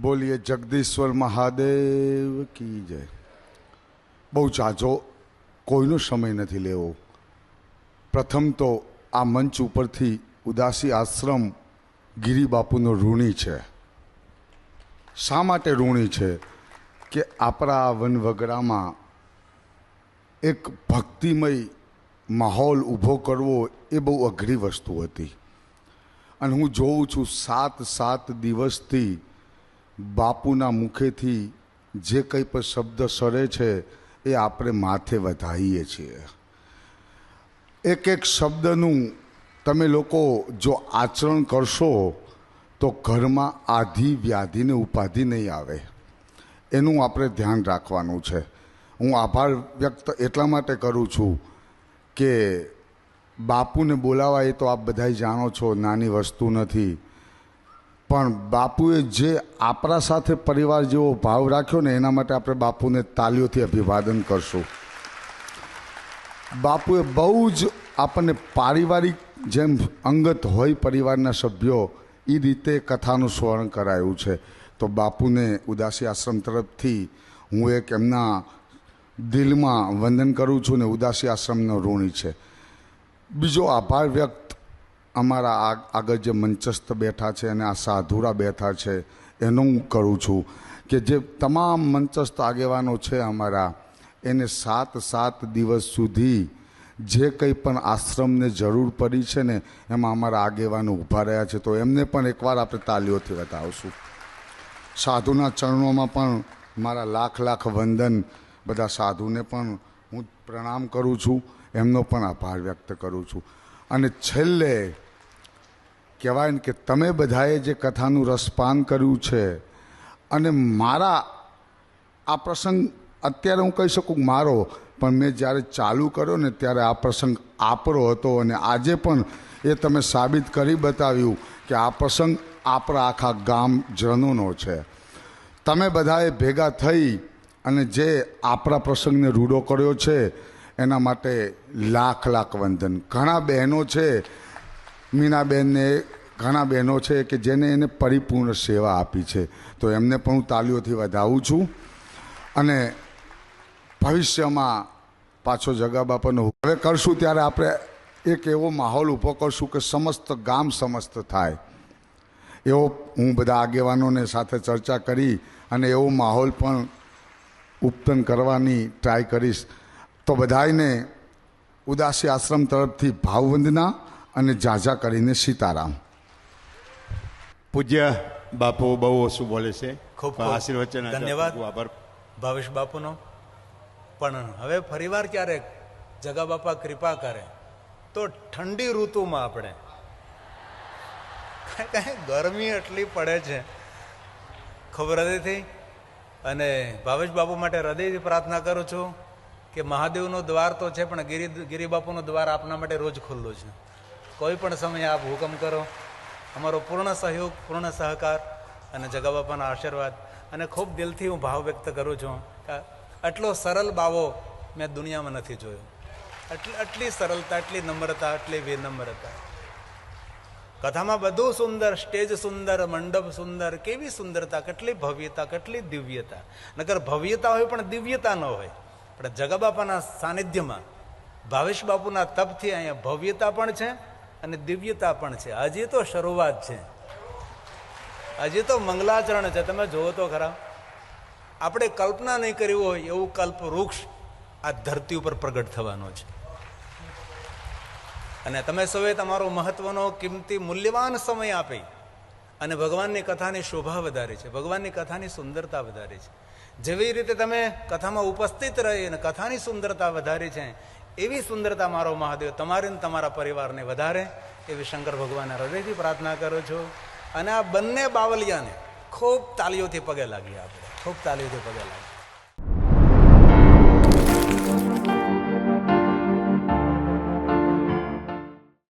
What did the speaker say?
બોલીએ, જગદીશ્વર મહાદેવ કી જય. બહુ ઝાઝો કોઈનો સમય નથી લેવો. પ્રથમ તો આ મંચ ઉપરથી ઉદાસી આશ્રમ ગિરિબાપુનો ઋણી છે. શા માટે ઋણી છે? કે આપણા વનવગડામાં એક ભક્તિમય માહોલ ઊભો કરવો એ બહુ અઘરી વસ્તુ હતી. અને હું જોઉં છું સાત સાત દિવસથી બાપુના મુખેથી જે કંઈ પણ શબ્દ સરે છે, એ આપણે માથે વધાવીએ છીએ. એક એક શબ્દનું તમે લોકો જો આચરણ કરશો, તો ઘરમાં આધિ વ્યાધિને ઉપાધિ નહીં આવે. એનું આપણે ધ્યાન રાખવાનું છે. હું આભાર વ્યક્ત એટલા માટે કરું છું કે બાપુને બોલાવા એ તો આપ બધા જાણો છો, નાની વસ્તુ નથી. પણ બાપુએ જે આપણા સાથે પરિવાર જેવો ભાવ રાખ્યો ને એના માટે આપણે બાપુને તાલીઓથી અભિવાદન કરશું. બાપુએ બહુ જ આપણને પારિવારિક જેમ અંગત હોય પરિવારના સભ્યો એ રીતે કથાનું સ્મરણ કરાયું છે. તો બાપુને ઉદાસી આશ્રમ તરફથી હું એક એમના દિલમાં વંદન કરું છું ને ઉદાસી આશ્રમનો ઋણી છે. બીજો આભાર વ્યક્ત અમારા આગળ જે મંચસ્થ બેઠા છે અને આ સાધુરા બેઠા છે, એનું હું કરું છું કે જે તમામ મંચસ્થ આગેવાનો છે અમારા, એને સાત સાત દિવસ સુધી જે કંઈ પણ આશ્રમને જરૂર પડી છે ને, એમાં અમારા આગેવાનો ઊભા રહ્યા છે. તો એમને પણ એકવાર આપણે તાલીઓથી બતાવશું સાધુના ચરણોમાં પણ મારા લાખ લાખ વંદન, બધા સાધુને પણ હું પ્રણામ કરું છું. એમનો પણ આભાર વ્યક્ત કરું છું. અને છેલ્લે કહેવાય ને કે તમે બધાએ જે કથાનું રસપાન કર્યું છે અને મારા આ પ્રસંગ અત્યારે હું કહી શકું મારો, પણ મેં જ્યારે ચાલુ કર્યો ને ત્યારે આ પ્રસંગ આપણો હતો અને આજે પણ એ તમે સાબિત કરી બતાવ્યું કે આ પ્રસંગ આપણા આખા ગામ જનોનો છે. તમે બધાએ ભેગા થઈ અને જે આપણા પ્રસંગને રૂડો કર્યો છે એના માટે લાખ લાખ વંદન. ઘણા બહેનો છે મીનાબહેનને ઘણા બહેનો છે કે જેને એને પરિપૂર્ણ સેવા આપી છે. તો એમને પણ હું તાલીઓથી વધાવું છું. અને ભવિષ્યમાં પાછો જગા બાપાનો હવે કરશું ત્યારે આપણે એક એવો માહોલ ઊભો કરશું કે સમસ્ત ગામ સમસ્ત થાય. એવો હું બધા આગેવાનોને સાથે ચર્ચા કરી અને એવો માહોલ પણ ઉપતન કરવાની ટ્રાય કરીશ. તો બધાને ઉદાસી આશ્રમ તરફથી ભાવવંદના અને ઝાઝા કરીને સીતારામ. પૂજ્ય બાપુ બહુ ઓછું બોલે છે. ખૂબ આશીર્વચન ધન્યવાદ. આભાર. ભાવેશ બાપુનો. પણ હવે ફરીવાર ક્યારેક જગા બાપા કૃપા કરે તો ઠંડી ઋતુમાં આપણે. કાંઈ ગરમી એટલી પડે છે. ખૂબ હૃદયથી. અને ભાવેશ બાપુ માટે હૃદયથી પ્રાર્થના કરું છું. કે મહાદેવનો દ્વાર તો છે, પણ ગિરી, ગિરિબાપુનો દ્વાર આપના માટે રોજ ખુલ્લું છે. કોઈ પણ સમયે આપ હુકમ કરો. અમારો પૂર્ણ સહયોગ, પૂર્ણ સહકાર અને જગા બાપાના આશીર્વાદ. અને ખૂબ દિલથી હું ભાવ વ્યક્ત કરું છું કે આટલો સરળ બાવો મેં દુનિયામાં નથી જોયો. આટલી આટલી સરળતા, આટલી નમ્રતા, આટલી વિનમ્રતા. કથામાં બધું સુંદર, સ્ટેજ સુંદર, મંડપ સુંદર, કેવી સુંદરતા, કેટલી ભવ્યતા, કેટલી દિવ્યતા. નકર ભવ્યતા હોય પણ દિવ્યતા ન હોય. પણ જગાબાપાના સાનિધ્યમાં ભાવેશ બાપુના તપથી અહીંયા ભવ્યતા પણ છે અને દિવ્યતા પણ છે. હજી તો શરૂઆત છે. હજી તો મંગલાચરણ છે. તમે જુઓ તો ખરા. આપણે કલ્પના નહીં કરવી હોય એવું કલ્પ વૃક્ષ આ ધરતી ઉપર પ્રગટ થવાનો છે. અને તમે સૌએ તમારો મહત્વનો, કિંમતી, મૂલ્યવાન સમય આપી. અને ભગવાનની કથાની શોભા વધારી છે. ભગવાનની કથાની સુંદરતા વધારી છે. જેવી રીતે તમે કથામાં ઉપસ્થિત રહી અને કથાની સુંદરતા વધારી છે, એવી સુંદરતા મારો મહાદેવ તમારે ને તમારા પરિવારને વધારે. એવી શંકર ભગવાનના હૃદયથી પ્રાર્થના કરું છું. અને આ બંને બાવલિયાને ખૂબ તાલીઓથી પગે લાગી આપણે. ખૂબ તાલીઓથી પગે લાગી.